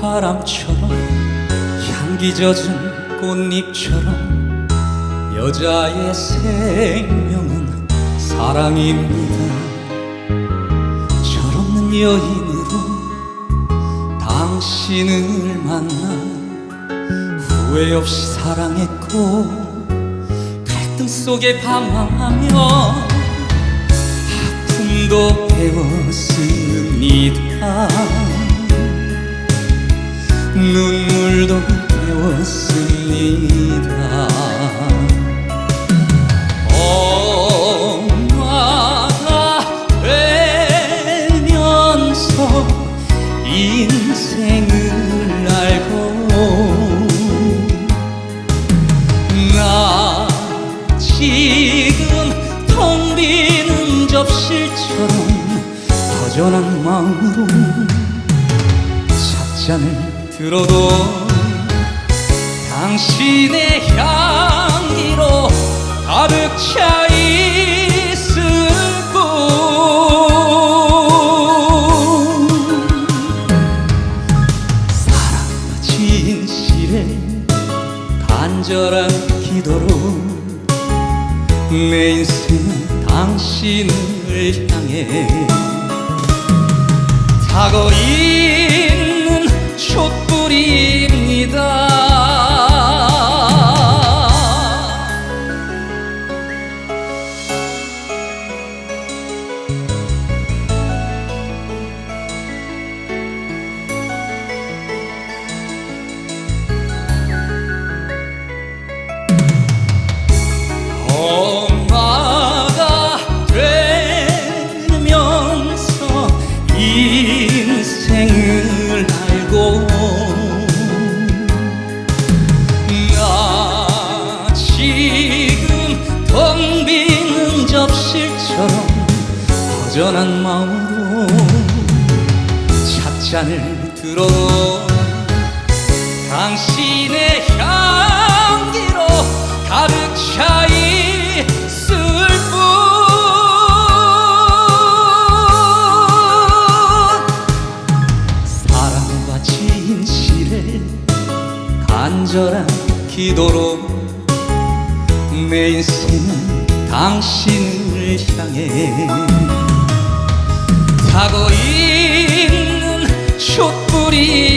바람처럼 향기 젖은 꽃잎처럼 여자의 생명은 사랑입니다. 철없는 여인으로 당신을 만나 후회 없이 사랑했고 갈등 속에 방황하며 아픔도 배웠습니다 눈물도 배웠습니다. 엄마가 되면서 인생을 알고 나 지금 텅 비는 접시처럼 허전한 마음으로 찻잔을 들어도 당신의 향기로 가득 차 있을 뿐. 사랑과 진실의 간절한 기도로 내 인생은 당신을 향해 타고 있 허전한 마음으로 찻잔을 들어 당신의 향기로 가득 차 있을 뿐. 사랑과 진실의 간절한 기도로 내 인생은 당신을 향해 가고 있는 촛불이